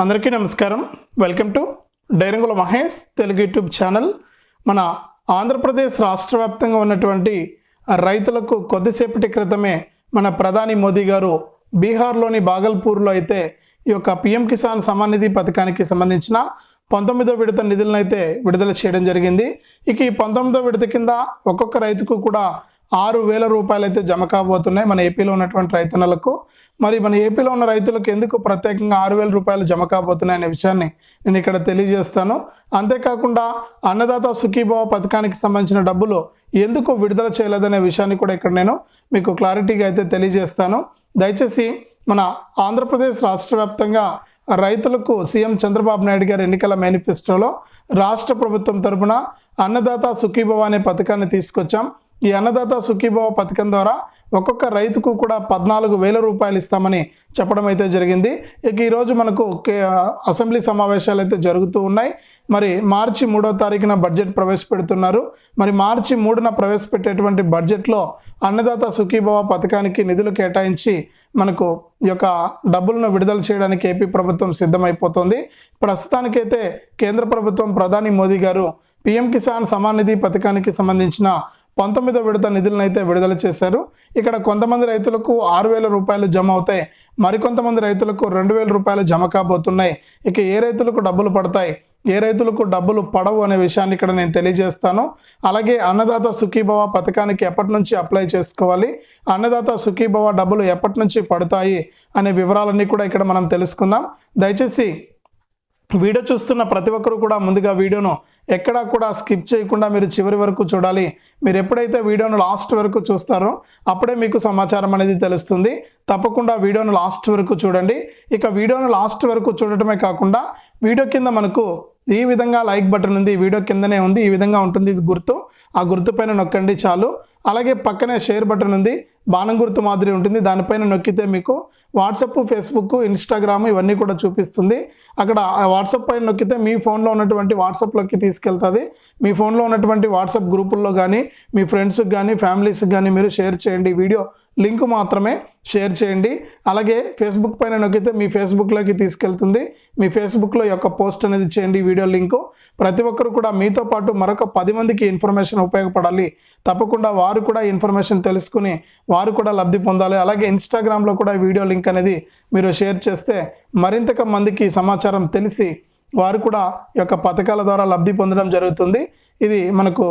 అందరికీ నమస్కారం. Welcome to Dairangula Mahesh Telugu YouTube channel. మన ఆంధ్రప్రదేశ్ రాష్ట్ర వ్యాప్తంగా ఉన్నటువంటి రైతులకు కొద్దిసేపటి క్రితమే మన ప్రధాని మోదీ గారు బీహార్లోని బాగల్పూర్లో అయితే ఈ యొక్క పిఎం కిసాన్ సమాన్ నిధి పథకానికి సంబంధించిన పంతొమ్మిదో విడత నిధులను అయితే విడుదల చేయడం జరిగింది. ఇక ఈ పంతొమ్మిదో విడత కింద ఒక్కొక్క రైతుకు కూడా ఆరు వేల రూపాయలు అయితే జమ కాబోతున్నాయి మన ఏపీలో ఉన్నటువంటి రైతన్నలకు. మరి మన ఏపీలో ఉన్న రైతులకు ఎందుకు ప్రత్యేకంగా ఆరు వేల రూపాయలు జమ కాబోతున్నాయి అనే విషయాన్ని నేను ఇక్కడ తెలియజేస్తాను. అంతేకాకుండా అన్నదాత సుఖీభావ పథకానికి సంబంధించిన డబ్బులు ఎందుకు విడుదల చేయలేదనే విషయాన్ని కూడా ఇక్కడ నేను మీకు క్లారిటీగా అయితే తెలియజేస్తాను. దయచేసి మన ఆంధ్రప్రదేశ్ రాష్ట్ర వ్యాప్తంగా రైతులకు సీఎం చంద్రబాబు నాయుడు గారి ఎన్నికల మేనిఫెస్టోలో రాష్ట్ర ప్రభుత్వం తరపున అన్నదాత సుఖీభవ అనే పథకాన్ని తీసుకొచ్చాం. ఈ అన్నదాత సుఖీభవ పథకం ద్వారా ఒక్కొక్క రైతుకు కూడా పద్నాలుగు వేల రూపాయలు ఇస్తామని చెప్పడం అయితే జరిగింది. ఇక ఈరోజు మనకు కే- అసెంబ్లీ సమావేశాలు అయితే జరుగుతూ ఉన్నాయి. మరి మార్చి మూడో తారీఖున బడ్జెట్ ప్రవేశపెడుతున్నారు. మరి మార్చి మూడున ప్రవేశపెట్టేటువంటి బడ్జెట్లో అన్నదాత సుఖీభవ పథకానికి నిధులు కేటాయించి మనకు ఈ యొక్క డబ్బులను విడుదల చేయడానికి ఏపీ ప్రభుత్వం సిద్ధమైపోతుంది. ప్రస్తుతానికైతే కేంద్ర ప్రభుత్వం ప్రధాని మోదీ గారు పిఎం కిసాన్ సమాన్ నిధి పథకానికి సంబంధించిన పంతొమ్మిదో విడత నిధులను అయితే విడుదల చేశారు. ఇక్కడ కొంతమంది రైతులకు ఆరు వేల రూపాయలు జమ అవుతాయి. మరికొంతమంది రైతులకు రెండు వేల రూపాయలు జమ కాబోతున్నాయి. ఇక ఏ రైతులకు డబ్బులు పడతాయి? ఏ రైతులకు డబ్బులు పడవు అనే విషయాన్ని ఇక్కడ నేను తెలియజేస్తాను. అలాగే అన్నదాత సుఖీభవ పథకానికి ఎప్పటి నుంచి అప్లై చేసుకోవాలి? అన్నదాత సుఖీభవ డబ్బులు ఎప్పటి నుంచి పడతాయి? అనే వివరాలన్నీ కూడా ఇక్కడ మనం తెలుసుకుందాం. దయచేసి వీడియో చూస్తున్న ప్రతి ఒక్కరు కూడా ముందుగా వీడియోను ఎక్కడా కూడా స్కిప్ చేయకుండా మీరు చివరి వరకు చూడాలి. మీరు ఎప్పుడైతే వీడియోను లాస్ట్ వరకు చూస్తారో అప్పుడే మీకు సమాచారం అనేది తెలుస్తుంది. తప్పకుండా వీడియోను లాస్ట్ వరకు చూడండి. ఇక వీడియోను లాస్ట్ వరకు చూడటమే కాకుండా వీడియో కింద మనకు ఈ విధంగా లైక్ బటన్ ఉంది వీడియో కిందనే ఉంది ఈ విధంగా ఉంటుంది ఇది గుర్తు. ఆ గుర్తు పైన నొక్కండి చాలు. అలాగే పక్కనే షేర్ బటన్ ఉంది బాణం గుర్తు మాదిరి ఉంటుంది. దానిపైన నొక్కితే మీకు వాట్సప్ ఫేస్బుక్ ఇన్స్టాగ్రామ్ ఇవన్నీ కూడా చూపిస్తుంది. అక్కడ వాట్సాప్ పైన నొక్కితే మీ ఫోన్లో ఉన్నటువంటి వాట్సాప్లోకి తీసుకెళ్తుంది. మీ ఫోన్లో ఉన్నటువంటి వాట్సాప్ గ్రూపుల్లో కానీ మీ ఫ్రెండ్స్కి కానీ ఫ్యామిలీస్కి కానీ మీరు షేర్ చేయండి వీడియో. లింక్ మాత్రమే షేర్ చేయండి. అలాగే ఫేస్బుక్ పైన నొక్కితే మీ ఫేస్బుక్లోకి తీసుకెళ్తుంది. మీ ఫేస్బుక్లో యొక్క పోస్ట్ అనేది చేయండి వీడియో లింకు. ప్రతి ఒక్కరు కూడా మీతో పాటు మరొక పది మందికి ఇన్ఫర్మేషన్ ఉపయోగపడాలి. తప్పకుండా వారు కూడా ఇన్ఫర్మేషన్ తెలుసుకుని వారు కూడా లబ్ధి పొందాలి. అలాగే ఇన్స్టాగ్రామ్లో కూడా వీడియో లింక్ అనేది మీరు షేర్ చేస్తే మరింత మందికి సమాచారం తెలిసి వారు కూడా యొక్క పథకాల ద్వారా లబ్ధి పొందడం జరుగుతుంది. ఇది మనకు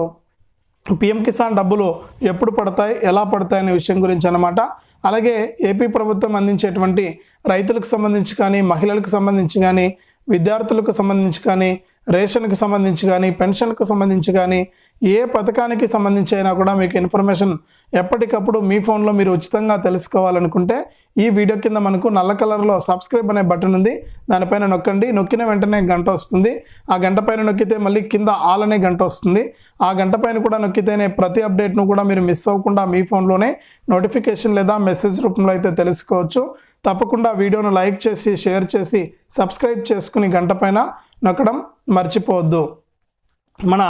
పిఎం కిసాన్ డబ్బులు ఎప్పుడు పడతాయి ఎలా పడతాయి అనే విషయం గురించి అనమాట అలాగే ఏపీ ప్రభుత్వం అందించేటువంటి రైతులకు సంబంధించి కానీ మహిళలకు సంబంధించి కానీ విద్యార్థులకు సంబంధించి కానీ రేషన్కి సంబంధించి కానీ పెన్షన్కు సంబంధించి కానీ ఏ పథకానికి సంబంధించి అయినా కూడా మీకు ఇన్ఫర్మేషన్ ఎప్పటికప్పుడు మీ ఫోన్లో మీరు ఉచితంగా తెలుసుకోవాలనుకుంటే ఈ వీడియో కింద మనకు నల్ల కలర్లో సబ్స్క్రైబ్ అనే బటన్ ఉంది. దానిపైన నొక్కండి. నొక్కిన వెంటనే గంట వస్తుంది. ఆ గంట పైన నొక్కితే మళ్ళీ కింద ఆల్ అనే గంట వస్తుంది. ఆ గంట పైన కూడా నొక్కితేనే ప్రతి అప్డేట్ను కూడా మీరు మిస్ అవ్వకుండా మీ ఫోన్లోనే నోటిఫికేషన్ లేదా మెసేజ్ రూపంలో అయితే తెలుసుకోవచ్చు. తప్పకుండా వీడియోను లైక్ చేసి షేర్ చేసి సబ్స్క్రైబ్ చేసుకుని గంట పైన నొక్కడం మర్చిపోవద్దు. మన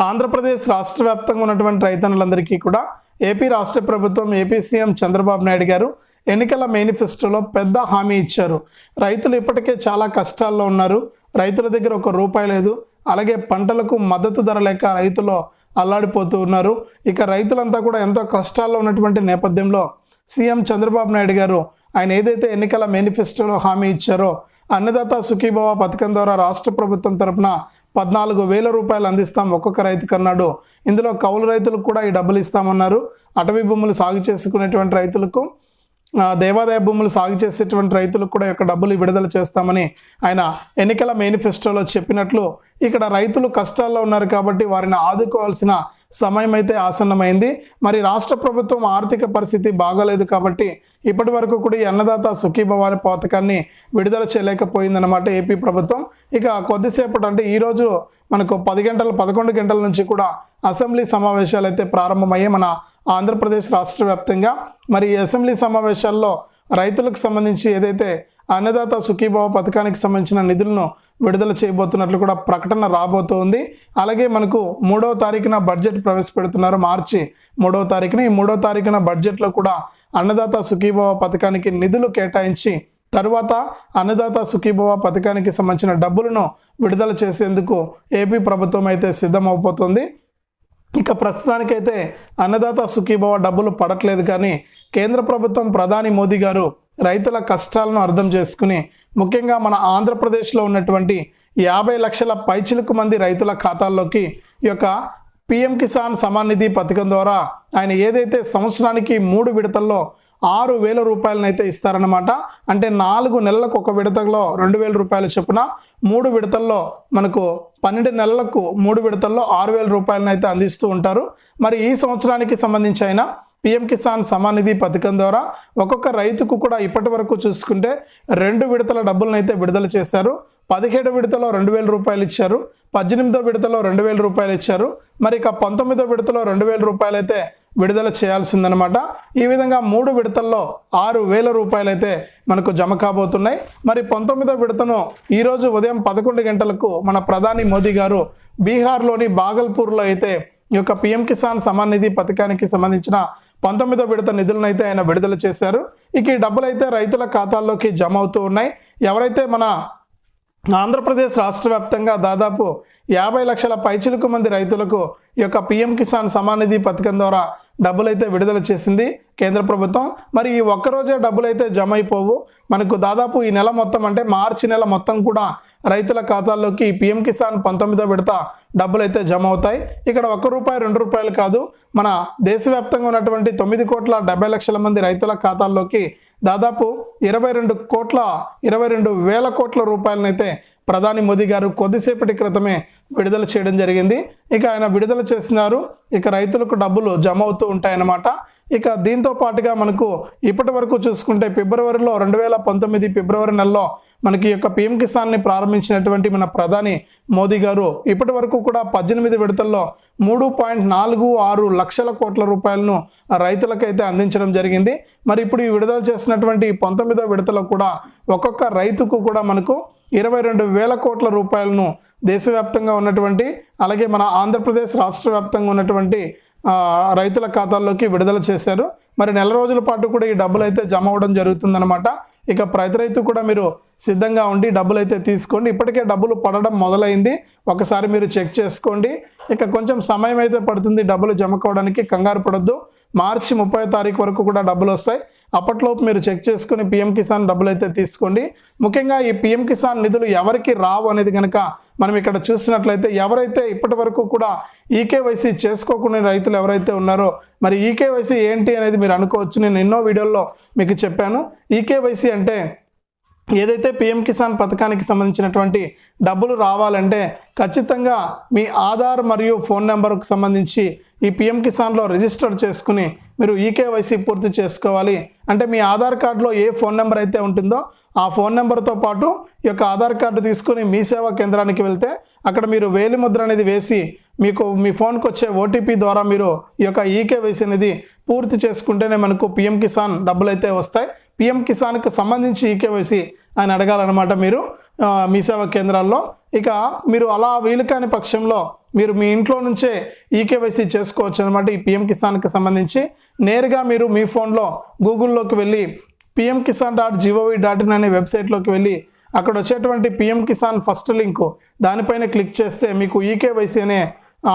ఆంధ్రప్రదేశ్ రాష్ట్ర వ్యాప్తంగా ఉన్నటువంటి రైతన్నులందరికీ కూడా ఏపీ రాష్ట్ర ప్రభుత్వం ఏపీ సీఎం చంద్రబాబు నాయుడు గారు ఎన్నికల మేనిఫెస్టోలో పెద్ద హామీ ఇచ్చారు. రైతులు ఇప్పటికే చాలా కష్టాల్లో ఉన్నారు. రైతుల దగ్గర ఒక రూపాయి లేదు. అలాగే పంటలకు మద్దతు ధర లేక రైతులు అల్లాడిపోతూ ఉన్నారు. ఇక రైతులంతా కూడా ఎంతో కష్టాల్లో ఉన్నటువంటి నేపథ్యంలో సీఎం చంద్రబాబు నాయుడు గారు ఆయన ఏదైతే ఎన్నికల మేనిఫెస్టోలో హామీ ఇచ్చారో అన్నదాత సుఖీభావ పథకం ద్వారా రాష్ట్ర ప్రభుత్వం తరఫున పద్నాలుగు వేల రూపాయలు అందిస్తాం ఒక్కొక్క రైతుకు అన్నాడు ఇందులో కౌలు రైతులకు కూడా ఈ డబ్బులు ఇస్తామన్నారు. అటవీ భూములు సాగు చేసుకునేటువంటి రైతులకు దేవాదాయ భూములు సాగు చేసేటువంటి రైతులకు కూడా యొక్క డబ్బులు విడుదల చేస్తామని ఆయన ఎన్నికల మేనిఫెస్టోలో చెప్పినట్లు ఇక్కడ రైతులు కష్టాల్లో ఉన్నారు కాబట్టి వారిని ఆదుకోవాల్సిన సమయం అయితే ఆసన్నమైంది. మరి రాష్ట్ర ప్రభుత్వం ఆర్థిక పరిస్థితి బాగాలేదు కాబట్టి ఇప్పటి వరకు కూడా ఈ అన్నదాత సుఖీభవాని అనే పథకాన్ని విడుదల చేయలేకపోయిందన్నమాట ఏపీ ప్రభుత్వం. ఇక కొద్దిసేపటి అంటే ఈరోజు మనకు పది గంటల పదకొండు గంటల నుంచి కూడా అసెంబ్లీ సమావేశాలు అయితే ప్రారంభమయ్యాయి మన ఆంధ్రప్రదేశ్ రాష్ట్ర వ్యాప్తంగా. మరి అసెంబ్లీ సమావేశాల్లో రైతులకు సంబంధించి ఏదైతే అన్నదాత సుఖీభావ పథకానికి సంబంధించిన నిధులను విడుదల చేయబోతున్నట్లు కూడా ప్రకటన రాబోతోంది. అలాగే మనకు మూడవ తారీఖున బడ్జెట్ ప్రవేశపెడుతున్నారు. మార్చి మూడవ తారీఖున. ఈ మూడవ తారీఖున బడ్జెట్లో కూడా అన్నదాత సుఖీభవ పథకానికి నిధులు కేటాయించి తరువాత అన్నదాత సుఖీభవ పథకానికి సంబంధించిన డబ్బులను విడుదల చేసేందుకు ఏపీ ప్రభుత్వం అయితే సిద్ధమవుతోంది ఇక ప్రస్తుతానికైతే అన్నదాత సుఖీభవ డబ్బులు పడట్లేదు కానీ కేంద్ర ప్రభుత్వం ప్రధాని మోదీ గారు రైతుల కష్టాలను అర్థం చేసుకుని ముఖ్యంగా మన ఆంధ్రప్రదేశ్లో ఉన్నటువంటి యాభై లక్షల పైచిలుకు మంది రైతుల ఖాతాల్లోకి ఈ యొక్క పిఎం కిసాన్ సమాన్ నిధి పథకం ద్వారా ఆయన ఏదైతే సంవత్సరానికి మూడు విడతల్లో ఆరు వేల రూపాయలనైతే ఇస్తారనమాట అంటే నాలుగు నెలలకు ఒక విడతలో రెండు వేల రూపాయల చొప్పున మూడు విడతల్లో మనకు పన్నెండు నెలలకు మూడు విడతల్లో ఆరు వేల రూపాయలనైతే అందిస్తూ ఉంటారు. మరి ఈ సంవత్సరానికి సంబంధించి అయినా పిఎం కిసాన్ సమాన్ నిధి పథకం ద్వారా ఒక్కొక్క రైతుకు కూడా ఇప్పటి వరకు చూసుకుంటే రెండు విడతల డబ్బులను అయితే విడుదల చేశారు. పదిహేడు విడతలో రెండు వేల రూపాయలు ఇచ్చారు. పద్దెనిమిదో విడతలో రెండు వేల రూపాయలు ఇచ్చారు. మరి ఇక పంతొమ్మిదో విడతలో రెండు వేల రూపాయలు అయితే విడుదల చేయాల్సిందనమాట ఈ విధంగా మూడు విడతల్లో ఆరు వేల రూపాయలు అయితే మనకు జమ కాబోతున్నాయి. మరి పంతొమ్మిదో విడతను ఈరోజు ఉదయం పదకొండు గంటలకు మన ప్రధాని మోదీ గారు బీహార్లోని బాగల్పూర్లో అయితే ఈ యొక్క పిఎం కిసాన్ సమాన్ నిధి పథకానికి సంబంధించిన పంతొమ్మిదో విడత నిధులనైతే ఆయన విడుదల చేశారు. ఇక ఈ డబ్బులు అయితే రైతుల ఖాతాల్లోకి జమ అవుతూ ఉన్నాయి. ఎవరైతే మన ఆంధ్రప్రదేశ్ రాష్ట్ర వ్యాప్తంగా దాదాపు యాభై లక్షల పైచిలకు మంది రైతులకు ఈ యొక్క పిఎం కిసాన్ సమానిధి పథకం ద్వారా డబ్బులైతే విడుదల చేసింది కేంద్ర ప్రభుత్వం. మరి ఈ ఒక్కరోజే డబ్బులైతే జమ అయిపోవు. మనకు దాదాపు ఈ నెల మొత్తం అంటే మార్చి నెల మొత్తం కూడా రైతుల ఖాతాల్లోకి పిఎం కిసాన్ పంతొమ్మిదో విడత డబ్బులు అయితే జమ అవుతాయి ఇక్కడ ఒక్క రూపాయి రెండు రూపాయలు కాదు. మన దేశవ్యాప్తంగా ఉన్నటువంటి తొమ్మిది కోట్ల డెబ్బై లక్షల మంది రైతుల ఖాతాల్లోకి దాదాపు ఇరవై రెండు కోట్ల ఇరవై రెండు వేల కోట్ల రూపాయలనైతే ప్రధాని మోదీ గారు కొద్దిసేపటి క్రితమే విడుదల చేయడం జరిగింది. ఇక ఆయన విడుదల చేసినారు. ఇక రైతులకు డబ్బులు జమ అవుతూ ఉంటాయన్నమాట. ఇక దీంతో పాటుగా మనకు ఇప్పటి వరకు చూసుకుంటే ఫిబ్రవరిలో రెండు వేల పంతొమ్మిది ఫిబ్రవరి నెలలో మనకి యొక్క పిఎం కిసాన్ని ప్రారంభించినటువంటి మన ప్రధాని మోదీ గారు ఇప్పటి వరకు కూడా పద్దెనిమిది విడతల్లో మూడు పాయింట్ నాలుగు ఆరు లక్షల కోట్ల రూపాయలను రైతులకైతే అందించడం జరిగింది. మరి ఇప్పుడు ఈ విడుదల చేసినటువంటి పంతొమ్మిదో విడతలో కూడా ఒక్కొక్క రైతుకు కూడా మనకు ఇరవై రెండు వేల కోట్ల రూపాయలను దేశవ్యాప్తంగా ఉన్నటువంటి అలాగే మన ఆంధ్రప్రదేశ్ రాష్ట్ర వ్యాప్తంగా ఉన్నటువంటి రైతుల ఖాతాల్లోకి విడుదల చేశారు. మరి నెల రోజుల పాటు కూడా ఈ డబ్బులు అయితే జమ అవ్వడం జరుగుతుందన్నమాట. ఇక ప్రతి రైతు కూడా మీరు సిద్ధంగా ఉండి డబ్బులు అయితే తీసుకోండి. ఇప్పటికే డబ్బులు పడడం మొదలైంది. ఒకసారి మీరు చెక్ చేసుకోండి. ఇక కొంచెం సమయం అయితే పడుతుంది డబ్బులు జమ కావడానికి. కంగారు పడద్దు. మార్చి ముప్పై తారీఖు వరకు కూడా డబ్బులు వస్తాయి. అప్పట్లోపు మీరు చెక్ చేసుకుని పిఎం కిసాన్ డబ్బులు అయితే తీసుకోండి. ముఖ్యంగా ఈ పిఎం కిసాన్ నిధులు ఎవరికి రావు అనేది కనుక మనం ఇక్కడ చూసినట్లయితే ఎవరైతే ఇప్పటి వరకు కూడా ఈకేవైసీ చేసుకోకుండా రైతులు ఎవరైతే ఉన్నారో మరి ఈకేవైసీ ఏంటి అనేది మీరు అనుకోవచ్చు నేను ఎన్నో వీడియోల్లో మీకు చెప్పాను. ఈకేవైసీ అంటే ఏదైతే పిఎం కిసాన్ పథకానికి సంబంధించినటువంటి డబ్బులు రావాలంటే ఖచ్చితంగా మీ ఆధార్ మరియు ఫోన్ నెంబర్కు సంబంధించి ఈ పిఎం కిసాన్లో రిజిస్టర్ చేసుకుని మీరు ఈకేవైసీ పూర్తి చేసుకోవాలి. అంటే మీ ఆధార్ కార్డులో ఏ ఫోన్ నెంబర్ అయితే ఉంటుందో ఆ ఫోన్ నెంబర్తో పాటు ఈ యొక్క ఆధార్ కార్డు తీసుకొని మీ సేవా కేంద్రానికి వెళ్తే అక్కడ మీరు వేలి ముద్ర అనేది వేసి మీకు మీ ఫోన్కి వచ్చే ఓటీపీ ద్వారా మీరు ఈ యొక్క ఈకేవైసీ అనేది పూర్తి చేసుకుంటేనే మనకు పిఎం కిసాన్ డబ్బులు అయితే వస్తాయి. పిఎం కిసాన్కి సంబంధించి ఈకేవైసీ ఆయన అడగాలన్నమాట మీరు. మీ సేవా కేంద్రాల్లో. ఇక మీరు అలా వీలు కాని పక్షంలో మీరు మీ ఇంట్లో నుంచే ఈకేవైసీ చేసుకోవచ్చు అనమాట ఈ పిఎం కిసాన్కి సంబంధించి. నేరుగా మీరు మీ ఫోన్లో గూగుల్లోకి వెళ్ళి PM Kisan dot G O V dot in అనే వెబ్సైట్లోకి వెళ్ళి అక్కడ వచ్చేటువంటి పిఎం కిసాన్ ఫస్ట్ లింక్ దానిపైన క్లిక్ చేస్తే మీకు ఈకేవైసీ అనే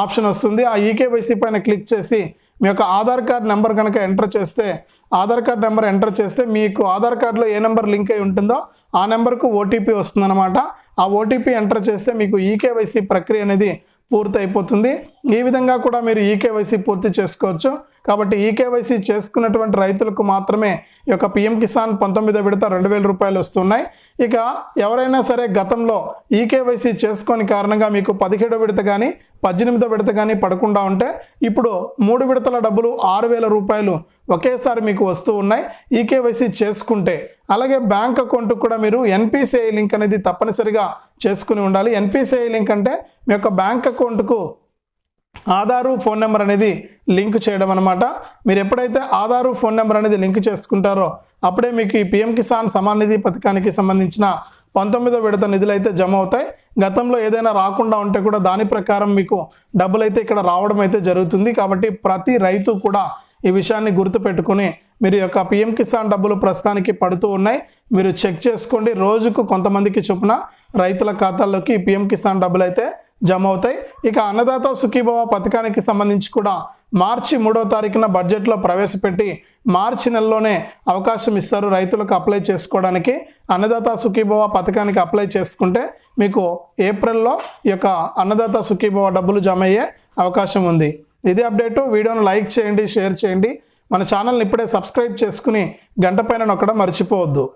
ఆప్షన్ వస్తుంది. ఆ ఈకేవైసీ పైన క్లిక్ చేసి మీ యొక్క ఆధార్ కార్డ్ నెంబర్ కనుక ఎంటర్ చేస్తే ఆధార్ కార్డ్ నెంబర్ ఎంటర్ చేస్తే మీకు ఆధార్ కార్డులో ఏ నెంబర్ లింక్ అయి ఉంటుందో ఆ నెంబర్కు ఓటీపీ వస్తుందన్నమాట. ఆ ఓటీపీ ఎంటర్ చేస్తే మీకు ఈకేవైసీ ప్రక్రియ అనేది పూర్తి అయిపోతుంది ఈ విధంగా కూడా మీరు ఈకేవైసీ పూర్తి చేసుకోవచ్చు. కాబట్టి ఈకేవైసీ చేసుకున్నటువంటి రైతులకు మాత్రమే ఈ యొక్క పిఎం కిసాన్ పంతొమ్మిదో విడత రెండు వేల రూపాయలు వస్తున్నాయి. ఇక ఎవరైనా సరే గతంలో ఈకేవైసీ చేసుకొని కారణంగా మీకు పదిహేడో విడత కానీ పద్దెనిమిదో విడత కానీ పడకుండా ఉంటే ఇప్పుడు మూడు విడతల డబ్బులు ఆరు వేల రూపాయలు ఒకేసారి మీకు వస్తూ ఉన్నాయి. ఈకేవైసీ చేసుకుంటే అలాగే బ్యాంక్ అకౌంట్ కూడా మీరు ఎన్పిసిఐ లింక్ అనేది తప్పనిసరిగా చేసుకుని ఉండాలి. ఎన్పిసిఐ లింక్ అంటే మీ యొక్క బ్యాంక్ అకౌంట్కు ఆధారు ఫోన్ నెంబర్ అనేది లింక్ చేయడం అనమాట మీరు ఎప్పుడైతే ఆధారు ఫోన్ నెంబర్ అనేది లింక్ చేసుకుంటారో అప్పుడే మీకు ఈ పిఎం కిసాన్ సమాన్ నిధి పథకానికి సంబంధించిన పంతొమ్మిదో విడత నిధులు అయితే జమ అవుతాయి. గతంలో ఏదైనా రాకుండా ఉంటే కూడా దాని ప్రకారం మీకు డబ్బులు అయితే ఇక్కడ రావడం అయితే జరుగుతుంది. కాబట్టి ప్రతి రైతు కూడా ఈ విషయాన్ని గుర్తుపెట్టుకుని మీరు యొక్క పిఎం కిసాన్ డబ్బులు ప్రస్తుతానికి పడుతూ ఉన్నాయి. మీరు చెక్ చేసుకోండి. రోజుకు కొంతమందికి చొప్పున రైతుల ఖాతాల్లోకి పిఎం కిసాన్ డబ్బులు అయితే జమ అవుతాయి. ఇక అన్నదాత సుఖీభవ పథకానికి సంబంధించి కూడా మార్చి మూడో తారీఖున బడ్జెట్లో ప్రవేశపెట్టి మార్చి నెలలోనే అవకాశం ఇస్తారు రైతులకు అప్లై చేసుకోవడానికి. అన్నదాత సుఖీభవ పథకానికి అప్లై చేసుకుంటే మీకు ఏప్రిల్లో ఈ యొక్క అన్నదాత సుఖీభవ డబ్బులు జమ అయ్యే అవకాశం ఉంది. ఇది అప్డేటు. వీడియోను లైక్ చేయండి షేర్ చేయండి. మన ఛానల్ని ఇప్పుడే సబ్స్క్రైబ్ చేసుకుని గంట పైన నొక్కడం మర్చిపోవద్దు.